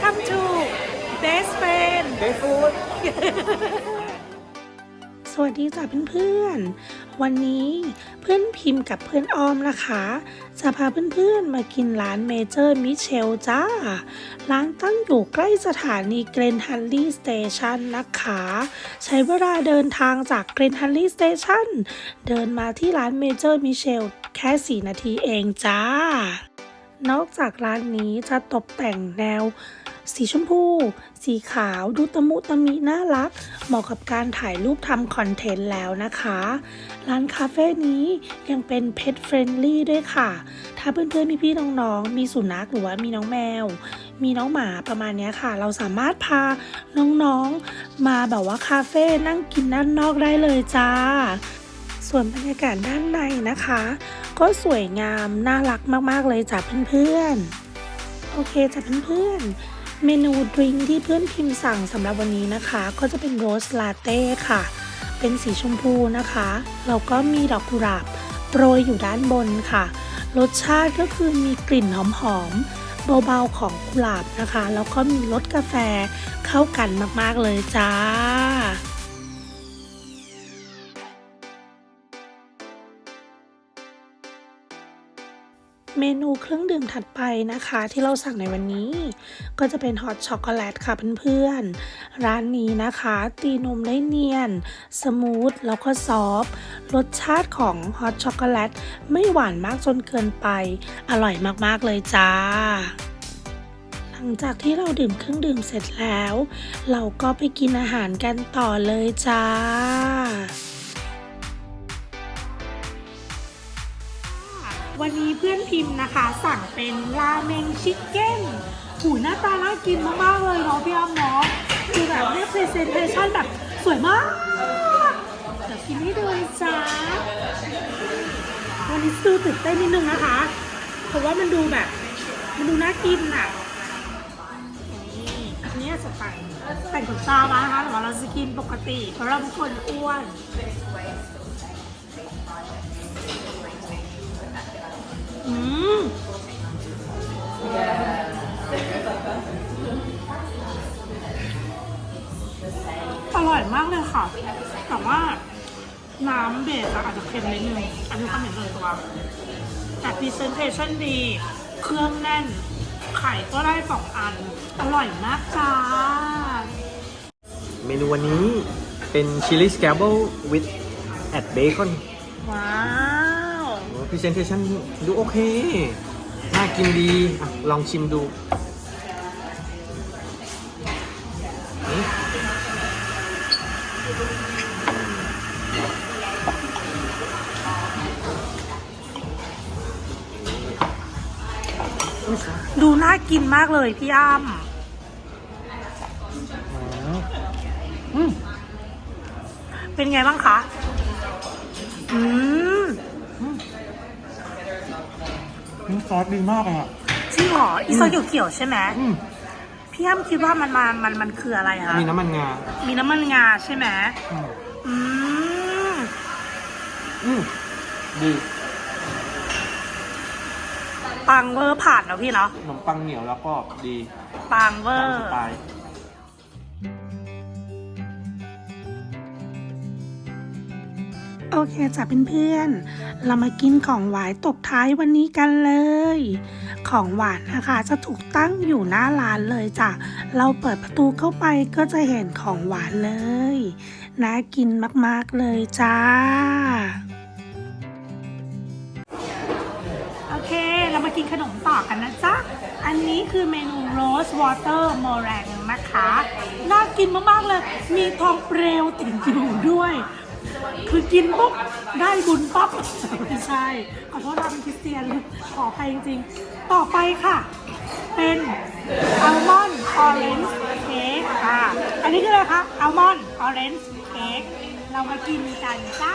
Welcome to Best Friend เบสฟูดสวัสดีจ้ะเพื่อนๆ วันนี้เพื่อนพิมพ์กับเพื่อนออมนะคะ จะพาเพื่อนๆ มากินร้านเมเจอร์มิเชลจ้า ร้านตั้งอยู่ใกล้สถานีเกรนฮันลีสเตชันนะคะ ใช้เวลาเดินทางจากเกรนฮันลีสเตชันเดินมาที่ร้านเมเจอร์มิเชลแค่ 4 นาทีเองจ้านอกจากร้านนี้จะตกแต่งแนว สีชมพู สีขาวดูตะมุตะมิน่ารัก เหมาะกับการถ่ายรูปทำคอนเทนต์แล้วนะคะ ร้านคาเฟ่นี้ยังเป็น Pet Friendly ด้วยค่ะ ถ้าเพื่อนๆมีพี่น้องๆ มีสุนัขหรือว่ามีน้องแมว มีน้องหมาประมาณนี้ค่ะ เราสามารถพาน้องๆ มาแบบว่าคาเฟ่นั่งกินด้านนอกได้เลยจ้า ส่วนบรรยากาศด้านในนะคะ ก็สวยงามน่ารักมากๆเลยจ้ะเพื่อนๆ โอเคจ้ะเพื่อนๆ เมนูดริงที่เพื่อนพิมพ์สั่งสำหรับวันนี้นะคะ ก็จะเป็นโรสลาเต้ค่ะ เป็นสีชมพูนะคะแล้วก็มีดอกกุหลาบโปรยอยู่ด้านบนค่ะ รสชาติก็คือมีกลิ่นหอมๆเบาๆของกุหลาบนะคะ แล้วก็มีรสกาแฟเข้ากันมากๆเลยจ้า เมนูเครื่องดื่มถัดไปนะคะ ที่เราสั่งในวันนี้ ก็จะเป็นฮอตช็อกโกแลตค่ะเพื่อนๆ ร้านนี้นะคะ ตีนมได้เนียน สมูท แล้วก็ซอฟรสชาติของฮอตช็อกโกแลตไม่หวานมากจนเกินไป อร่อยมากๆเลยจ้าหลังจากที่เราดื่มเครื่องดื่มเสร็จแล้ว เราก็ไปกินอาหารกันต่อเลยจ้า วันนี้เพื่อนพิมพ์นะคะ สั่งเป็นราเมงชิคเก้นหูหน้าตาน่ากินมากๆเลยเนาะพี่อ้อมเนาะคือแบบเรียกพรีเซนเทชันแบบสวยมากเดี๋ยวกินให้ดูเลยจ้าวันนี้ซูตื่นเต้นนิดนึงนะคะ เพราะว่ามันดูแบบ มันดูน่ากินอะนี่อันนี้สไตล์แต่งขนตามานะคะแต่ว่าเราจะกินปกติ เพราะเราเป็นคนอ้วน เบสอะอาจจะเค็มนิดนึง อันนี้ความเห็นส่วนตัวแต่พรีเซนเทชันดี เครื่องแน่น ไข่ก็ได้สองอัน อร่อยมากจ้า เมนูวันนี้เป็นชิลลี่สแกเบิลวิดแอดเบคอนว้าวพรีเซนเทชันดูโอเค น่ากินดีอะลองชิมดูอืม ดูน่ากินมากเลยพี่อ้ำอ๋ออืมเป็นไงบ้างคะอืมอืมซอสดีมากอะจริงเหรออีซอยเขียวๆใช่ไหมอืมพี่อ้ำคิดว่ามันมามันมันคืออะไรคะ มีน้ำมันงา มีน้ำมันงาใช่ไหมอืม อืมอืมดี ปังเวอร์ผ่านแล้วพี่เนาะขนมปังเหนียวแล้วก็ดีปังเวอตามร์สไตล์โอเคจ้ะเพื่อนๆ เรามากินของหวานตบท้ายวันนี้กันเลย ของหวานนะคะจะถูกตั้งอยู่หน้าร้านเลยจ้ะ เราเปิดประตูเข้าไปก็จะเห็นของหวานเลย น่ากินมากๆเลยจ้า เรามากินขนมต่อกันนะจ๊ะ อันนี้คือเมนู Rose Water m o r a n g นะคะ น่ากินมาก ๆ เลย มีทองเปลวติดอยู่ด้วย คือกินปุ๊บ ได้บุญปั๊บไม่ใช่ ขอโทษนะเป็นคริสเตียน ขอไปจริง ๆ ต่อไปค่ะ เป็นอัลมอนด์ออเรนจ์เค้กอะ อันนี้คืออะไรคะอัลมอนด์ออเรนจ์เค้กเรามากินกันจ้า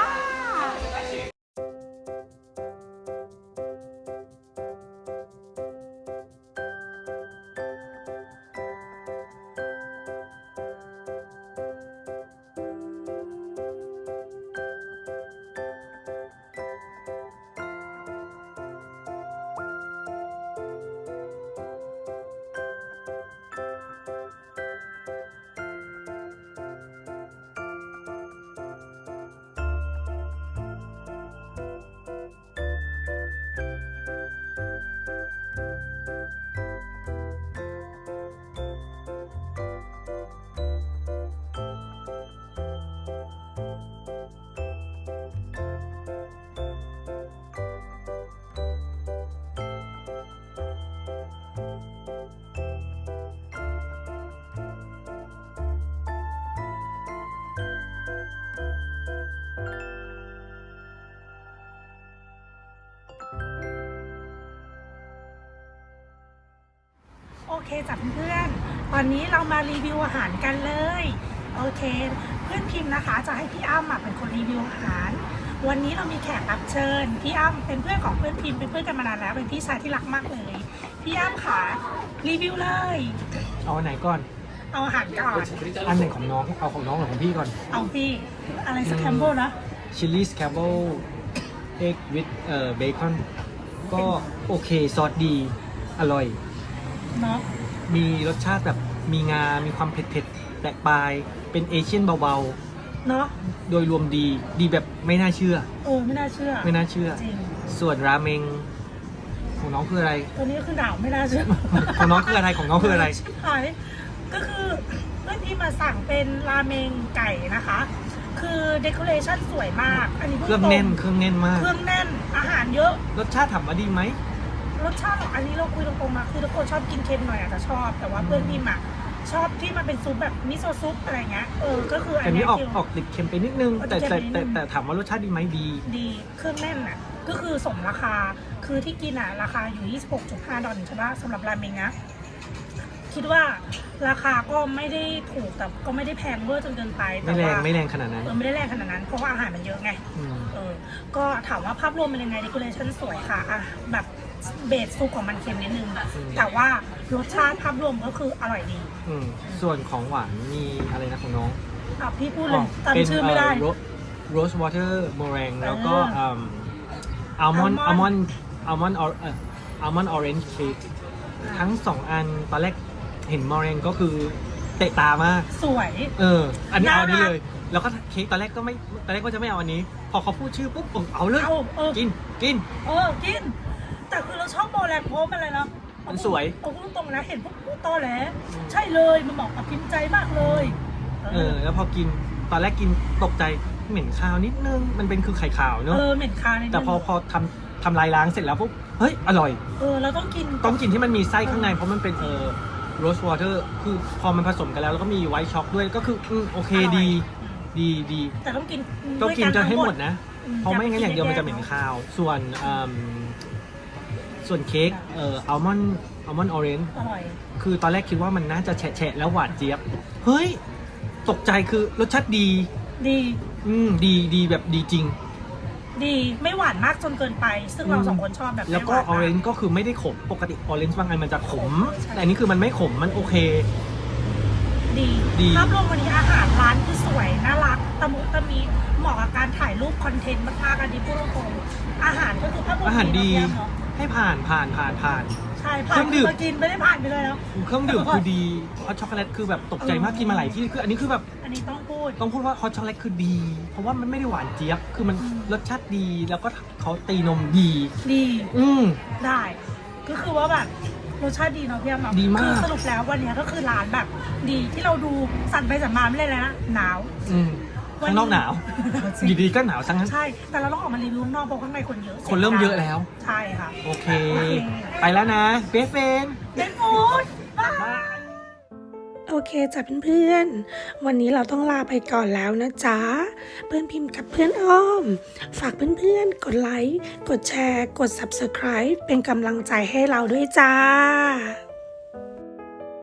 โอเคจับเพื่อนๆตอนนี้เรามารีวิวอาหารกันเลย โอเค พื่อนพิมพ์นะคะ จะให้พี่อ้ำอะเป็นคนรีวิวอาหาร วันนี้เรามีแขกรับเชิญ พี่อ้ำเป็นเพื่อนของเพื่อนพิมพ์เป็นเพื่อนกันมานานแล้ว เป็นพี่ชายที่รักมากเลย พี่อ้ำค่ะรีวิวเลย เอาอันไหนก่อน เอาอาหารก่อน อันไหนของน้อง เอาของน้องหรือของพี่ก่อน เอาพี่ อะไรสแคมโบนะชิลลี่สแครเบิลเอ็กวิดเอ่อเบคอนก็โอเคซอสดี อร่อย เนาะมีรสชาติแบบมีงา มีความเผ็ดๆ แปลกปลาย เป็นเอเชียนเบาเนาะๆ โดยรวมดีดีแบบไม่น่าเชื่อ เออไม่น่าเชื่อไม่น่าเชื่อ จริงส่วนราเมงของน้องคืออะไร ตัวนี้ก็คือหนาวไม่น่าเชื่อของน้องคืออะไรของน้องคืออะไร ชิบหายก็คือเพื่อนที่มาสั่งเป็นราเมงไก่นะคะ คือเดคอเรชันสวยมาก อันนี้พูดเครื่องตแน่นเครื่องแน่นมาก เครื่องแน่นอาหารเยอะ รสชาติถามว่าดีไหม รสชาติอันนี้เราคุยตรงๆมาคือทุกคนชอบกินเค็มหน่อยอาจจะชอบ แต่ว่าเพื่อนพิมอะ ชอบที่มันเป็นซุปแบบมิโซะซุปอะไรเงี้ยเออก็คืออัแต่นนี้เนี้ยออกคือ ออกติดเค็มไปนิดนึง แต่ติดเค็แต่มไปนิดนึแต่งแต่ถามว่ารสชาติดีไหมดี ดีเครื่องแน่นอะ ก็คือสมราคา คือที่กินอะ ราคาอยู่ 26.5 ดอลลาร์ใช่ปะสำหรับราเมงนะ คิดว่าราคาก็ไม่ได้ถูกแต่ก็ไม่ได้แพงเวอร์จนเกินไปแต่ไม่แรงว่าไม่แรงขนาดนั้นเออไม่ได้แรงขนาดนั้น เพราะว่าอาหารมันเยอะไง อืม เออ ก็ถามว่าภาพรวมเป็นยังไง d e ค o เรชั่นสวยค่ะ อะ แบบ เบสซุปของมันเค็มนิดนึง แต่ว่ารสชาติภาพรวมก็คืออร่อยดีอืมส่วนของหวานมีอะไรนะของน้องอะพี่พูดเลยจำชื่อไม่ได้ โรสวอเตอร์โมเรงแล้วก็เอออัลมอนด์อัลมอน Almond ด์อัลมอนด์อัลมอนด์ออเรนจ์เค้กทั้งสองอันตอนแรกเห็นมอเรงก็คือเตะตามาก สวย เออ อันนี้น่าเอาอันนี้รักเลย แล้วก็เค้กตอนแรกก็ไม่ตอนแรกก็จะไม่เอาอันนี้ พอเขาพูดชื่อปุ๊บเออเอาเลยเอาเออกินกิน เออกิน แต่คือเราชอบโบแลนด์โพสอะไรนะมันสวยเอาพูดตรงๆนะเห็นพวกพูดตอแหลใช่เลยมันเหมาะกับพิมพ์ใจมากเลย เออ แล้วพอกินตอนแรกกินตกใจเหม็นข้าวนิดนึงมันเป็นคือไข่ขาวเนอะเออเหม็นคาวนิดนึงแต่พอพอทำทำลายล้างเสร็จแล้วปุ๊บเฮ้ยอร่อยเออเราต้องกินต้องกินที่มันมีไส้ข้างในเพราะมันเป็นเอ่อโรสวอเตอร์คือพอมันผสมกันแล้วแล้วก็มีไวท์ช็อกด้วยก็คืออืมโอเคอร่อยดีอืมดีดีแต่ต้องกินต้องกินด้วยจะให้หมดทั้งนะอืเพราะไม่งั้นอย่างเดียวมันจะเหม็นแกข้าว ส่วนอืม ส่วนเค้กเอ่ออัลมอนด์อัลมอนด์ออเรนจ์อร่อย คือตอนแรกคิดว่ามันน่าจะแฉะๆแล้วหวานเจี๊ยบ เฮ้ย ตกใจคือรสชาติดี ดี อืมดีดีแบบดีจริง ดีไม่หวานมากจนเกินไป ซึ่งเราอืมสองคนชอบแบบแล้วก็ไม่หานออมาเรนจ์ก็คือไม่ได้ขม ปกติออเรนจ์บางอันมันจะขมใช่แต่อันนี้คือมันไม่ขมมันโอเค ดีดีภาพรวมวันนี้อาหารร้านคือสวยน่ารักตะมุตะมีเหมาะกับการถ่ายรูปคอนเทนต์มากๆอันนี้พูดตรงๆอาหารก็คือภาพรวมอาหารดี เยี่ยมเนอะให้ผ่านผ่านผ่านผ่าน ใช่เคผ่ารื่นองดื่ม มากินไม่ได้ผ่านไปเลยแล้ว เครื่องดื่มคือดีฮอตช็อกโกแลตคือแบบตกใจมากกินมาหลายที่คืออันนี้คือแบบอันนี้ต้องพูด ต้องพูดว่าฮอตช็อกโกแลตคือดี เพราะว่ามันไม่ได้หวานเจี๊ยบคือมันอืมรสชาติดีแล้วก็เขาตีนมดี ดี อืม ได้ ก็คือว่าแบบ รสชาติดีเนาะพี่อ้ำเนาะดีมาก คือสรุปแล้ววันนี้ก็คือร้านแบบ ดีที่เราดูสั่นไปสั่นมาไม่เลยนะหนาว อืมข้างนอกหนาวจริงอยู่ดีก็หนาวซะงั้น ใช่ แต่เราต้องออกมารีวิวข้างนอกเพราะข้างในคนเยอะคนเริ่มเยอะแล้ว ใช่ค่ะ โอเคโอเคไปแล้วนะเบสเฟนเล่นฟูดบ้าย โอเคจ้ะเพื่อนๆ วันนี้เราต้องลาไปก่อนแล้วนะจ๊ะ เพื่อนพิมพ์กับเพื่อนอ้อม ฝากเพื่อนๆ กดไลค์ กดแชร์ กด Subscribe เป็นกำลังใจให้เราด้วยจ้า